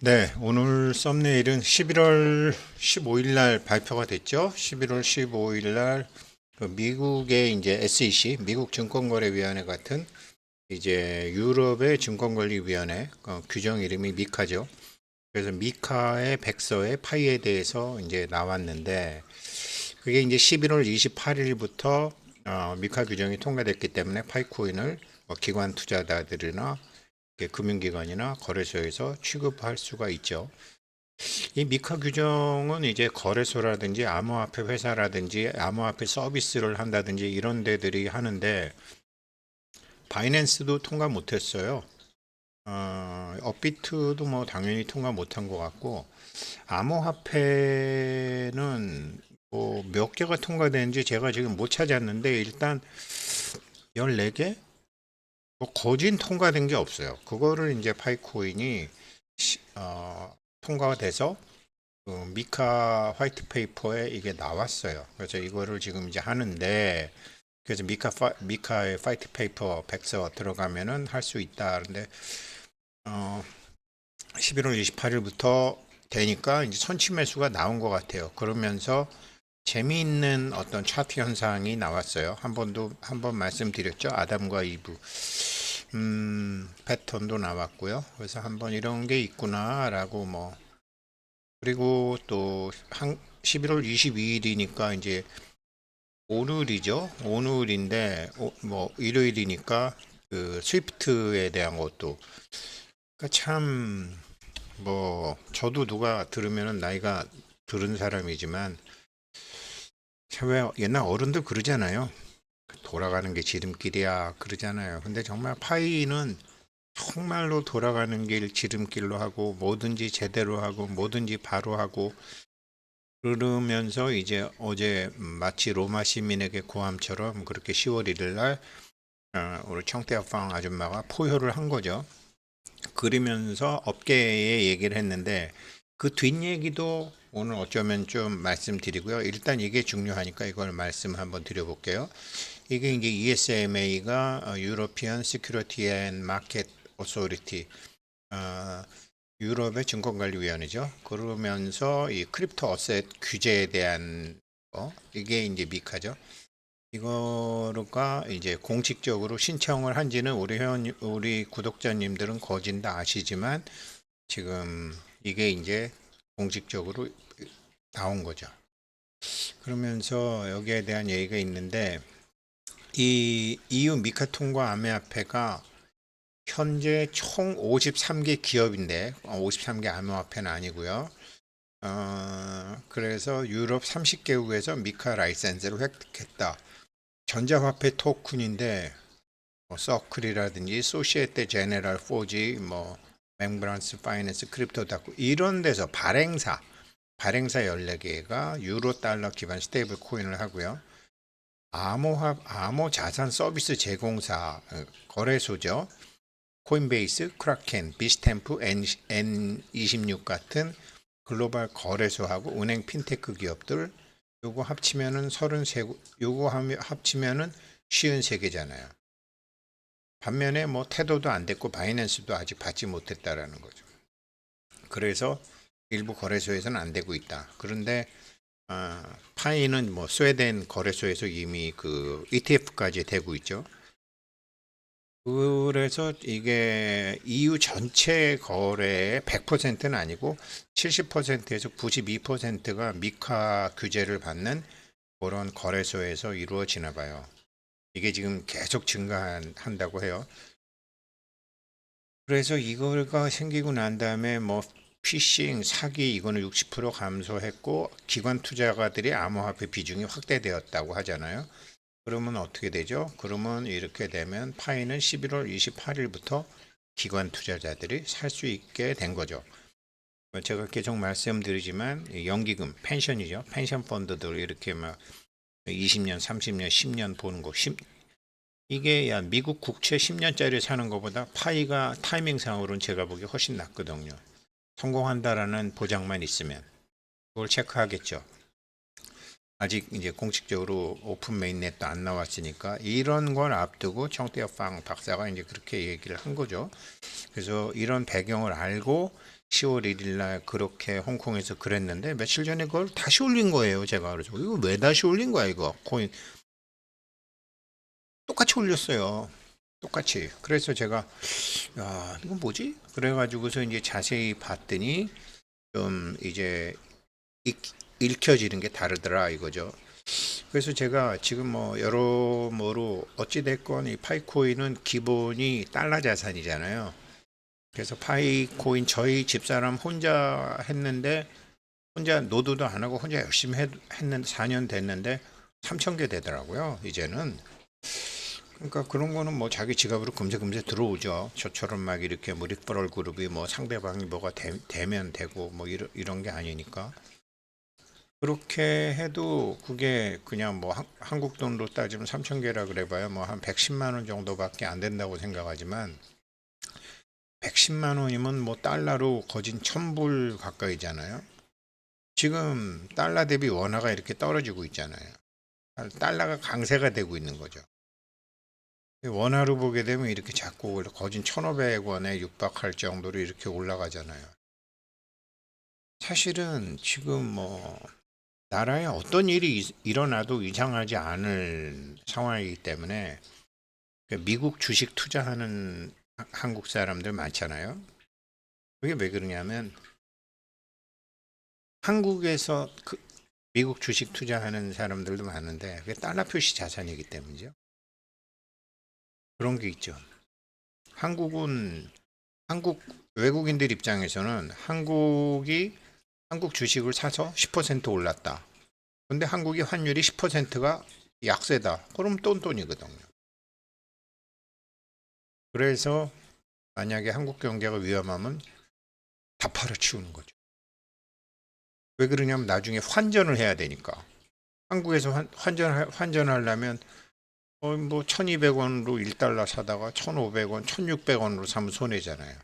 네, 오늘 썸네일은 11월 15일 날 발표가 됐죠. 11월 15일 날그 미국의 이제 SEC, 미국 증권거래위원회 같은 이제 유럽의 증권관리위원회 어, 규정 이름이 미카죠. 그래서 미카의 백서의 파이에 대해서 이제 나왔는데 그게 이제 11월 28일부터 어, 미카 규정이 통과됐기 때문에 파이 코인을 뭐 기관 투자자들이나 금융기관이나 거래소에서 취급할 수가 있죠. 이 미카 규정은 이제 거래소라든지 암호화폐 회사라든지 암호화폐 서비스를 한다든지 이런 데들이 하는데 바이낸스도 통과 못했어요. 어, 업비트도 뭐 당연히 통과 못한 것 같고 암호화폐는 뭐 몇 개가 통과되는지 제가 지금 못 찾았는데 일단 14개? 뭐 거진 통과된 게 없어요. 그거를 이제 파이코인이 시- 어, 통과가 돼서 그 미카 화이트 페이퍼에 이게 나왔어요. 그래서 이거를 지금 이제 하는데 그래서 미카 파, 미카의 화이트 페이퍼 백서 들어가면은 할 수 있다. 그런데 어, 11월 28일부터 되니까 이제 선취 매수가 나온 것 같아요. 그러면서 재미있는 어떤 차트 현상이 나왔어요. 한 번도 한 번 말씀드렸죠. 아담과 이브. 음, 패턴도 나왔고요. 그래서 한번 이런 게 있구나라고 뭐 그리고 또 한 11월 22일이니까 이제 오늘이죠. 오늘인데 오- 뭐 일요일이니까 그 스위프트에 대한 것도 그러니까 참 뭐 저도 누가 들으면은 나이가 들은 사람이지만 참 왜 옛날 어른들 그러잖아요. 돌아가는 게 지름길이야 그러잖아요. 근데 정말 파이는 정말로 돌아가는 길 지름길로 하고 뭐든지 제대로 하고 뭐든지 바로 하고 그러면서 이제 어제 마치 로마 시민에게 고함처럼 그렇게 10월 1일 날 어, 우리 청태아팡 아줌마가 포효를 한 거죠. 그러면서 업계에 얘기를 했는데 그 뒷얘기도 오늘 어쩌면 좀 말씀드리고요. 일단 이게 중요하니까 이걸 말씀 한번 드려볼게요. 이게 이제 ESMA가 유로피안 시큐리티 앤 마켓 오소리티 유럽의 증권관리위원회죠. 그러면서 이 크립토 어셋 규제에 대한 거 이게 이제 미카죠. 이거가 이제 공식적으로 신청을 한지는 우리 회원 우리 구독자님들은 거진 다 아시지만 지금 이게 이제 공식적으로 나온 거죠. 그러면서 여기에 대한 얘기가 있는데 이 EU 미카 통과 암호화폐가 현재 총 53개 기업인데 53개 암호화폐는 아니고요. 어, 그래서 유럽 30개국에서 미카 라이센스를 획득했다. 전자화폐 토큰인데 뭐 서클이라든지 소시에테 제네럴 포지 뭐 맹브란스 파이낸스 크립토 다고 이런 데서 발행사 발행사 14개가 유로 달러 기반 스테이블 코인을 하고요. 암호화 암호 자산 서비스 제공사 어, 거래소죠. 코인베이스, 크라켄, 비스템프, N, N26 같은 글로벌 거래소하고 은행 핀테크 기업들 요거 합치면은 33 요거 합치면은 53개잖아요. 반면에 뭐 태도도 안 됐고 바이낸스도 아직 받지 못했다라는 거죠. 그래서 일부 거래소에서는 안 되고 있다. 그런데 아, 파이는 뭐 스웨덴 거래소에서 이미 그 ETF까지 되고 있죠. 그래서 이게 EU 전체 거래의 100%는 아니고 70%에서 92%가 미카 규제를 받는 그런 거래소에서 이루어지나 봐요. 이게 지금 계속 증가한다고 해요. 그래서 이거가 생기고 난 다음에 뭐 피싱, 사기 이거는 60% 감소했고 기관 투자가들이 암호화폐 비중이 확대되었다고 하잖아요. 그러면 어떻게 되죠? 그러면 이렇게 되면 파이는 11월 28일부터 기관 투자자들이 살 수 있게 된 거죠. 제가 계속 말씀드리지만 이 연기금, 펜션이죠. 펜션 펀드들 이렇게 막 20년, 30년, 10년 보는 거. 10, 이게 야 미국 국채 10년짜리 사는 것보다 파이가 타이밍상으로는 제가 보기 훨씬 낫거든요. 성공한다라는 보장만 있으면 그걸 체크하겠죠. 아직 이제 공식적으로 오픈 메인넷도 안 나왔으니까 이런 걸 앞두고 청태엽방 박사가 이제 그렇게 얘기를 한 거죠. 그래서 이런 배경을 알고 10월 1일 날 그렇게 홍콩에서 그랬는데 며칠 전에 그걸 다시 올린 거예요. 제가 그래서 이거 왜 다시 올린 거야 이거 코인 똑같이 올렸어요. 똑같이. 그래서 제가 야 이건 뭐지? 그래가지고서 이제 자세히 봤더니 좀 이제 읽, 읽혀지는 게 다르더라 이거죠. 그래서 제가 지금 뭐 여러모로 어찌됐건 이 파이코인은 기본이 달러 자산이잖아요. 그래서 파이코인 저희 집사람 혼자 했는데 혼자 노드도 안 하고 혼자 열심히 했, 했는데 4년 됐는데 3천 개 되더라고요. 이제는 그러니까 그런 거는 뭐 자기 지갑으로 금세금세 들어오죠. 저처럼 막 이렇게 뭐 리퍼럴 그룹이 뭐 상대방이 뭐가 되, 면 되고 뭐 이런 이런 게 아니니까 그렇게 해도 그게 그냥 뭐 한, 한국 돈으로 따지면 3천 개라 그래봐야 뭐 한 110만 원 정도밖에 안 된다고 생각하지만 110만 원이면 뭐 달러로 거진 1000불 가까이잖아요. 지금 달러 대비 원화가 이렇게 떨어지고 있잖아요. 달러가 강세가 되고 있는 거죠. 원화로 보게 되면 이렇게 자꾸 거진 1,500원에 육박할 정도로 이렇게 올라가잖아요. 사실은 지금 뭐 나라에 어떤 일이 이- 일어나도 이상하지 않을 상황이기 때문에 그 미국 주식 투자하는 하- 한국 사람들 많잖아요. 그게 왜 그러냐면 한국에서 그 미국 주식 투자하는 사람들도 많은데 그게 달러 표시 자산이기 때문이죠. 그런 게 있죠. 한국은 한국 외국인들 입장에서는 한국이 한국 주식을 사서 10% 올랐다. 근데 한국의 환율이 10%가 약세다. 그럼 똔똔이거든요. 그래서 만약에 한국 경제가 위험하면 다 팔아치우는 거죠. 왜 그러냐면 나중에 환전을 해야 되니까. 한국에서 환, 환전 환전하려면 어, 뭐 1200원으로 1달러 사다가 1500원, 1600원으로 사면 손해잖아요.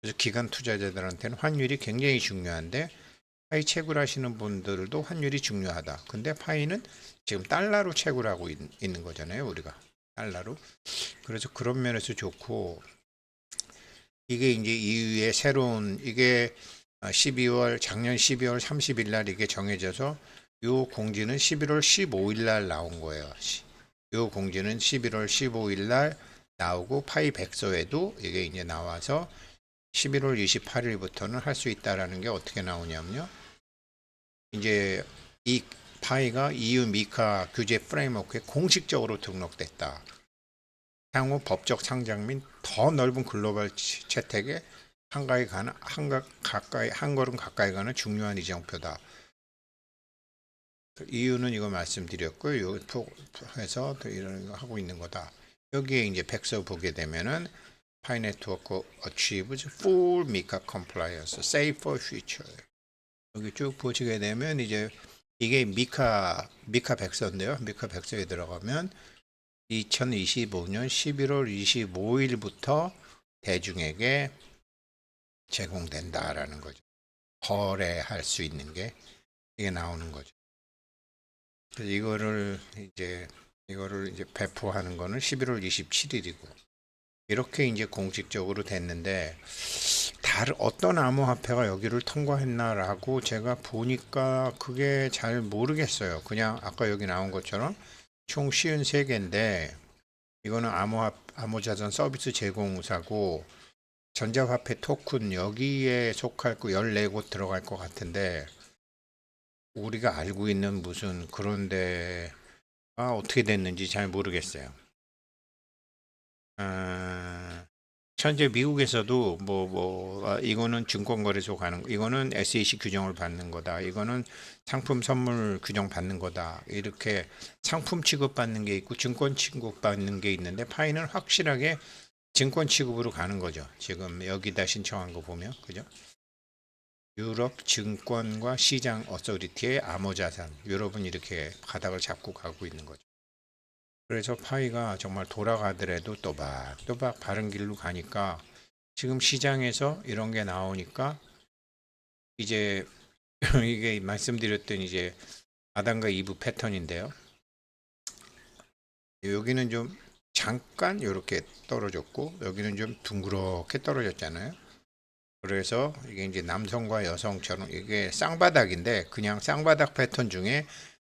그래서 기관 투자자들한테는 환율이 굉장히 중요한데 파이 채굴 하시는 분들도 환율이 중요하다. 근데 파이는 지금 달러로 채굴 하고 있, 있는 거잖아요, 우리가. 달러로. 그래서 그런 면에서 좋고 이게 이제 이후에 새로운 이게 12월 작년 12월 30일 날 이게 정해져서 요 공지는 11월 15일 날 나온 거예요. 요 공지는 11월 15일 날 나오고 파이 백서에도 이게 이제 나와서 11월 28일부터는 할 수 있다라는 게 어떻게 나오냐면요. 이제 이 파이가 EU 미카 규제 프레임워크에 공식적으로 등록됐다. 향후 법적 상장 및더 넓은 글로벌 채택에 한가위 가는 한가 가까이 한 걸음 가까이 가는 중요한 이정표다. 이유는 이거 말씀드렸고요. 요에서 이런 거 하고 있는 거다. 여기에 이제 백서 보게 되면은 파이 네트워크 full MiCA compliance, safe for future. 여기 쭉 보시게 되면 이제 이게 미카 미카 백서인데요. 미카 백서에 들어가면 2025년 11월 25일부터 대중에게 제공된다라는 거죠. 거래할 수 있는 게 이게 나오는 거죠. 이거를 이제 이거를 이제 배포하는 거는 11월 27일이고 이렇게 이제 공식적으로 됐는데 다른 어떤 암호화폐가 여기를 통과했나라고 제가 보니까 그게 잘 모르겠어요. 그냥 아까 여기 나온 것처럼 총 53개인데 이거는 암호화 암호자산 서비스 제공사고 전자화폐 토큰 여기에 속할 거 14곳 들어갈 것 같은데 우리가 알고 있는 무슨 그런 데가 어떻게 됐는지 잘 모르겠어요. 아, 현재 미국에서도 뭐, 뭐, 아, 이거는 증권거래소 가는, 거, 이거는 SEC 규정을 받는 거다. 이거는 상품 선물 규정 받는 거다. 이렇게 상품 취급 받는 게 있고 증권 취급 받는 게 있는데 파이는 확실하게 증권 취급으로 가는 거죠. 지금 여기다 신청한 거 보면. 그죠? 유럽 증권과 시장 어소리티의 암호자산. 유럽은 이렇게 바닥을 잡고 가고 있는 거죠. 그래서 파이가 정말 돌아가더라도 또박또박 바른 길로 가니까 지금 시장에서 이런 게 나오니까 이제 이게 말씀드렸던 이제 아담과 이브 패턴인데요. 여기는 좀 잠깐 이렇게 떨어졌고 여기는 좀 둥그렇게 떨어졌잖아요. 그래서 이게 이제 남성과 여성처럼 이게 쌍바닥인데 그냥 쌍바닥 패턴 중에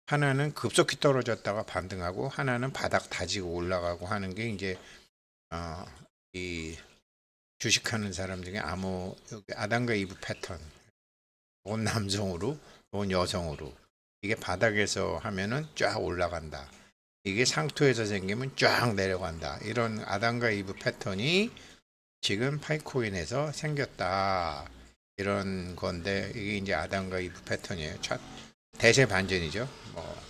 하나는 급속히 떨어졌다가 반등하고 하나는 바닥 다지고 올라가고 하는 게 이제 어, 이 주식하는 사람 중에 여기 아담과 이브 패턴 온 남성으로 온 여성으로 이게 바닥에서 하면은 쫙 올라간다. 이게 상투에서 생기면 쫙 내려간다. 이런 아담과 이브 패턴이 지금 파이코인에서 생겼다. 이런 건데 이게 이제 아담과 이브 패턴이에요. 차- 대세 반전이죠. 뭐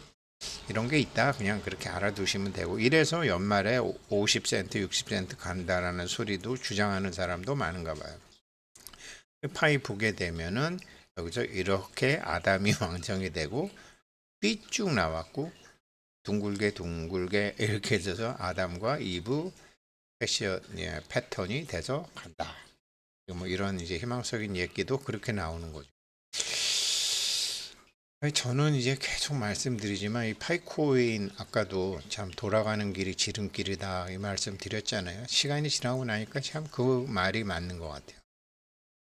이런 게 있다. 그냥 그렇게 알아두시면 되고 이래서 연말에 50센트, 60센트 간다라는 소리도 주장하는 사람도 많은가 봐요. 파이 보게 되면은 여기서 이렇게 아담이 왕성이 되고 삐쭉 나왔고 둥글게 둥글게 이렇게 해서 아담과 이브 패션 예, 패턴이 돼서 간다. 뭐 이런 이제 희망적인 얘기도 그렇게 나오는 거죠. 저는 이제 계속 말씀드리지만 이 파이코인 아까도 참 돌아가는 길이 지름길이다 이 말씀 드렸잖아요. 시간이 지나고 나니까 참 그 말이 맞는 것 같아요.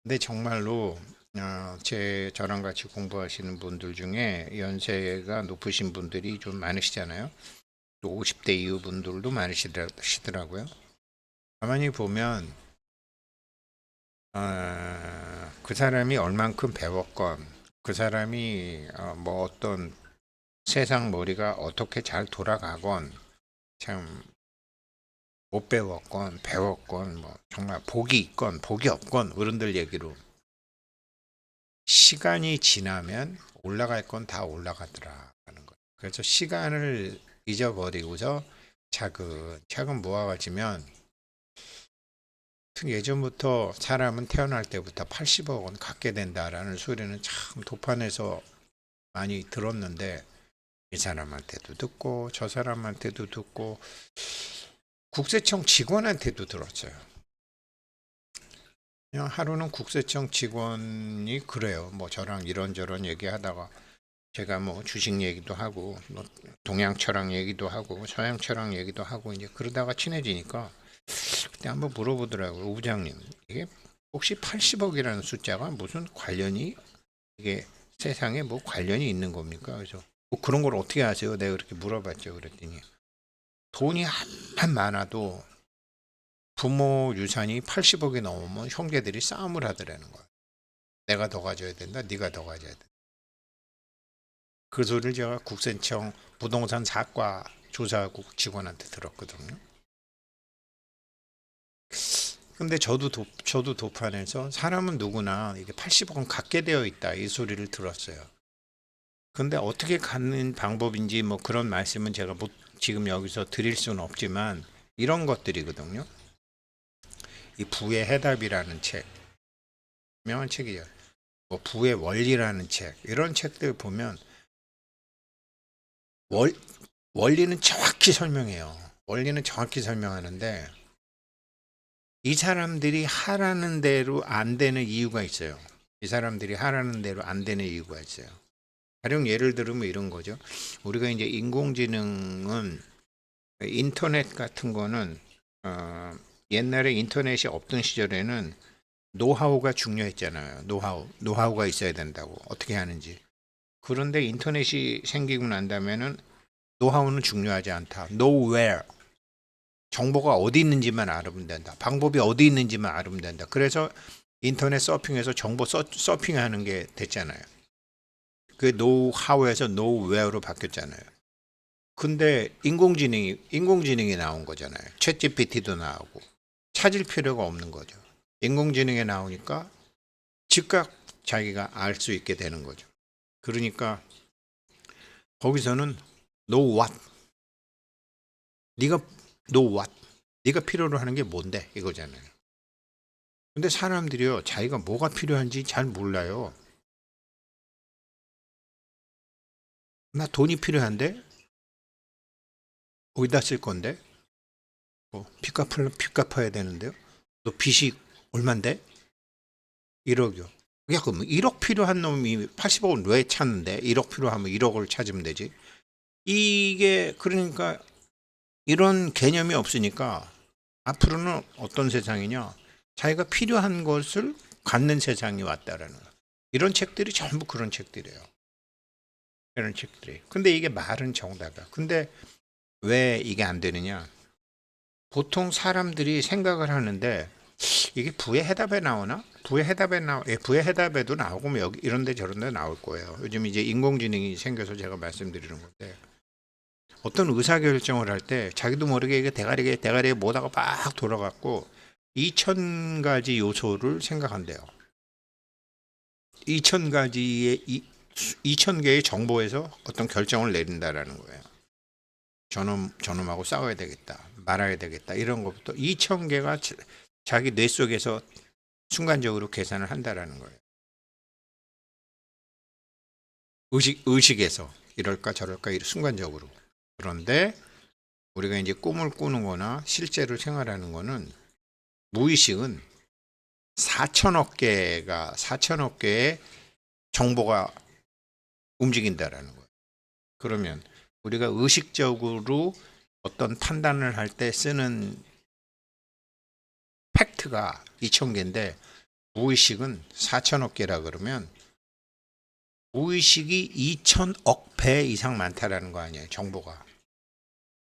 근데 정말로 어, 제 저랑 같이 공부하시는 분들 중에 연세가 높으신 분들이 좀 많으시잖아요. 또 50대 이후 분들도 많으시더라고요. 가만히 보면 어, 그 사람이 얼만큼 배웠건 그 사람이 어, 뭐 어떤 세상 머리가 어떻게 잘 돌아가건 참 못 배웠건 배웠건 뭐 정말 복이 있건 복이 없건 어른들 얘기로 시간이 지나면 올라갈 건 다 올라가더라 하는 거예요. 그래서 시간을 잊어버리고서 차근차근 모아가지면 예전부터 사람은 태어날 때부터 80억 원 갖게 된다라는 소리는 참 도판에서 많이 들었는데 이 사람한테도 듣고 저 사람한테도 듣고 국세청 직원한테도 들었어요. 그냥 하루는 국세청 직원이 그래요. 뭐 저랑 이런저런 얘기하다가 제가 뭐 주식 얘기도 하고 뭐 동양철학 얘기도 하고 서양철학 얘기도 하고 이제 그러다가 친해지니까 그때 한번 물어보더라고요. 오 부장님 이게 혹시 80억이라는 숫자가 무슨 관련이 이게 세상에 뭐 관련이 있는 겁니까? 그래서 뭐 그런 걸 어떻게 아세요? 내가 그렇게 물어봤죠. 그랬더니 돈이 한만 많아도 부모 유산이 80억이 넘으면 형제들이 싸움을 하더라는 거야. 내가 더 가져야 된다. 네가 더 가져야 된다. 그 소리를 제가 국세청 부동산 사과 조사국 직원한테 들었거든요. 근데 저도 도, 저도 도판에서 사람은 누구나 이게 80억은 갖게 되어 있다 이 소리를 들었어요. 근데 어떻게 갖는 방법인지 뭐 그런 말씀은 제가 못, 지금 여기서 드릴 수는 없지만 이런 것들이거든요. 이 부의 해답이라는 책, 유명한 책이죠. 뭐 부의 원리라는 책 이런 책들 보면 월, 원리는 정확히 설명해요. 원리는 정확히 설명하는데 이 사람들이 하라는 대로 안 되는 이유가 있어요. 이 사람들이 하라는 대로 안 되는 이유가 있어요. 가령 예를 들면 이런 거죠. 우리가 이제 인공지능은 인터넷 같은 거는 어, 옛날에 인터넷이 없던 시절에는 노하우가 중요했잖아요. 노하우, 노하우가 있어야 된다고 어떻게 하는지. 그런데 인터넷이 생기고 난다면은 노하우는 중요하지 않다. Where. 정보가 어디 있는지만 알으면 된다. 방법이 어디 있는지만 알으면 된다. 그래서 인터넷 서핑에서 정보 서, 서핑하는 게 됐잖아요. 그 노하우에서 노웨어로 바뀌었잖아요. 근데 인공지능이 인공지능이 나온 거잖아요. 챗 GPT도 나오고 찾을 필요가 없는 거죠. 인공지능에 나오니까 즉각 자기가 알 수 있게 되는 거죠. 그러니까 거기서는 know what 네가 know what 네가 필요로 하는 게 뭔데 이거잖아요. 근데 사람들이요 자기가 뭐가 필요한지 잘 몰라요. 나 돈이 필요한데 어디다 쓸 건데? 뭐 빚 갚을 빚 갚아야 되는데요. 너 빚이 얼만데? 1억이요. 야 그럼 1억 필요한 놈이 80억을 왜 찾는데? 1억 필요하면 1억을 찾으면 되지. 이게 그러니까 이런 개념이 없으니까 앞으로는 어떤 세상이냐? 자기가 필요한 것을 갖는 세상이 왔다라는 거. 이런 책들이 전부 그런 책들이에요. 이런 책들이. 근데 이게 말은 정답이야. 근데 왜 이게 안 되느냐? 보통 사람들이 생각을 하는데 이게 부의 해답에 나오나? 부의 해답에 나, 예, 부의 해답에도 나오고 뭐 여기 이런 데 저런 데 나올 거예요. 요즘 이제 인공지능이 생겨서 제가 말씀드리는 건데 어떤 의사 결정을 할 때 자기도 모르게 이게 대가리에 대가리에 뭐다가 막 돌아갔고 2천 가지 요소를 생각한대요. 2천 가지의 이 2천 개의 정보에서 어떤 결정을 내린다라는 거예요. 저놈 저놈하고 싸워야 되겠다. 말아야 되겠다. 이런 것부터 2천 개가 자- 자기 뇌 속에서 순간적으로 계산을 한다라는 거예요. 의식 의식에서 이럴까 저럴까 이 순간적으로. 그런데 우리가 이제 꿈을 꾸는 거나 실제로 생활하는 거는 무의식은 4천억 개가 4천억 개의 정보가 움직인다라는 거예요. 그러면 우리가 의식적으로 어떤 판단을 할 때 쓰는 팩트가 2천 개인데 무의식은 4천억 개라 그러면 무의식이 2천억 배 이상 많다라는 거 아니에요, 정보가.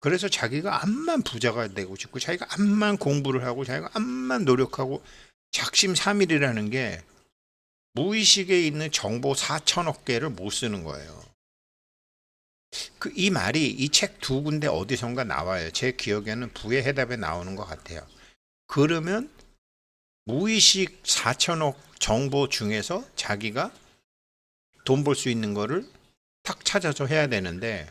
그래서 자기가 암만 부자가 되고 싶고 자기가 암만 공부를 하고 자기가 암만 노력하고 작심삼일이라는 게 무의식에 있는 정보 4천억 개를 못 쓰는 거예요. 그 이 말이 이 책 두 군데 어디선가 나와요. 제 기억에는 부의 해답에 나오는 것 같아요. 그러면 무의식 4천억 정보 중에서 자기가 돈 벌 수 있는 거를 탁 찾아서 해야 되는데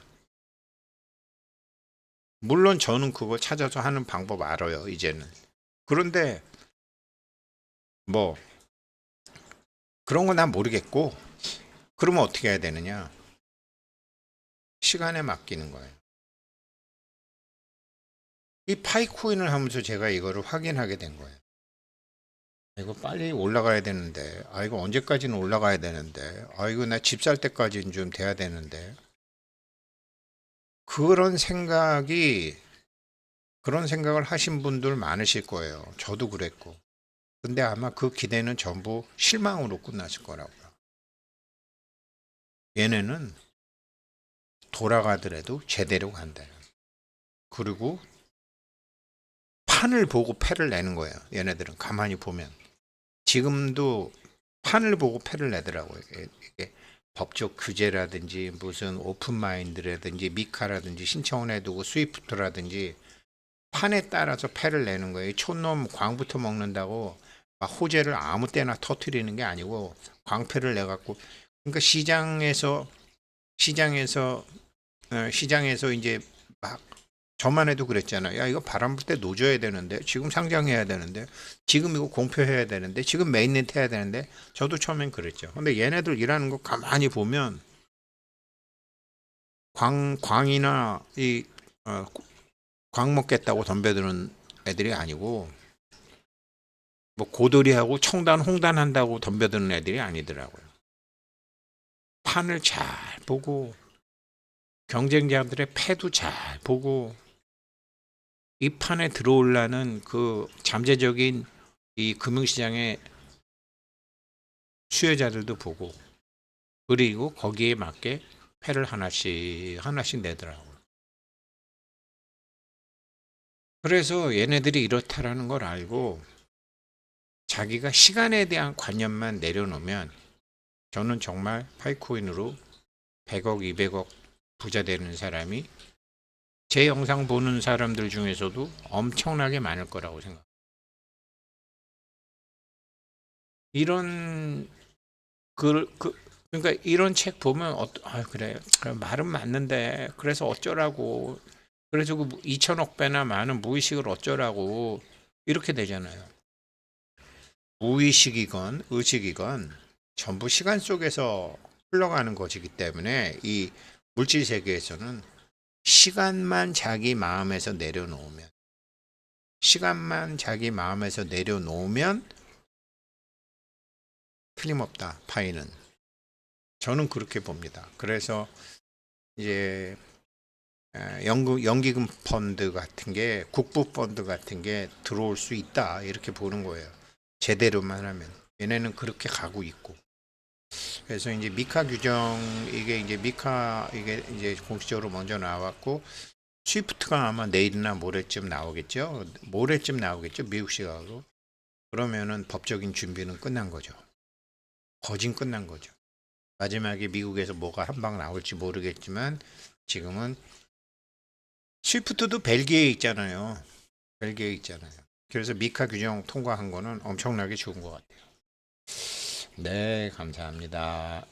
물론 저는 그거 찾아서 하는 방법 알아요, 이제는. 그런데 뭐 그런 건 난 모르겠고 그러면 어떻게 해야 되느냐? 시간에 맡기는 거예요. 이 파이코인을 하면서 제가 이거를 확인하게 된 거예요. 이거 빨리 올라가야 되는데, 아 이거 언제까지는 올라가야 되는데, 아 이거 나 집 살 때까지는 좀 돼야 되는데, 그런 생각이 그런 생각을 하신 분들 많으실 거예요. 저도 그랬고. 근데 아마 그 기대는 전부 실망으로 끝났을 거라고요. 얘네는 돌아가더라도 제대로 간다. 그리고 판을 보고 패를 내는 거예요. 얘네들은 가만히 보면 지금도 판을 보고 패를 내더라고요. 이게 법적 규제라든지 무슨 오픈 마인드라든지 미카라든지 신청을 해두고 스위프트라든지 판에 따라서 패를 내는 거예요. 이 촌놈 광부터 먹는다고 막 호재를 아무 때나 터트리는 게 아니고 광패를 내 갖고 그러니까 시장에서 시장에서 어, 시장에서 이제 막 저만 해도 그랬잖아요. 야 이거 바람 불때 놓줘야 되는데 지금 상장해야 되는데 지금 이거 공표해야 되는데 지금 메인넷 해야 되는데 저도 처음엔 그랬죠. 근데 얘네들 일하는 거 가만히 보면 광 광이나 이 어, 광 먹겠다고 덤벼드는 애들이 아니고 뭐 고돌이하고 청단 홍단 한다고 덤벼드는 애들이 아니더라고요. 판을 잘 보고 경쟁자들의 패도 잘 보고 이 판에 들어올라는 그 잠재적인 이 금융시장의 수요자들도 보고 그리고 거기에 맞게 패를 하나씩 하나씩 내더라고요. 그래서 얘네들이 이렇다라는 걸 알고 자기가 시간에 대한 관념만 내려놓으면 저는 정말 파이코인으로 100억, 200억 부자 되는 사람이 제 영상 보는 사람들 중에서도 엄청나게 많을 거라고 생각. 이런 그, 그 그러니까 이런 책 보면 어, 아 그래 말은 맞는데 그래서 어쩌라고 그래서 그 2천억 배나 많은 무의식을 어쩌라고 이렇게 되잖아요. 무의식이건 의식이건 전부 시간 속에서 흘러가는 것이기 때문에 이 물질 세계에서는 시간만 자기 마음에서 내려놓으면 시간만 자기 마음에서 내려놓으면 틀림없다 파이는 저는 그렇게 봅니다. 그래서 이제 에, 연금 연기금 펀드 같은 게 국부 펀드 같은 게 들어올 수 있다 이렇게 보는 거예요. 제대로만 하면 얘네는 그렇게 가고 있고. 그래서 이제 미카 규정 이게 이제 미카 이게 이제 공식적으로 먼저 나왔고 스위프트가 아마 내일이나 모레쯤 나오겠죠. 모레쯤 나오겠죠. 미국 시각으로. 그러면은 법적인 준비는 끝난 거죠. 거진 끝난 거죠. 마지막에 미국에서 뭐가 한 방 나올지 모르겠지만 지금은 스위프트도 벨기에에 있잖아요. 벨기에에 있잖아요. 그래서 미카 규정 통과한 거는 엄청나게 좋은 것 같아요. 네, 감사합니다.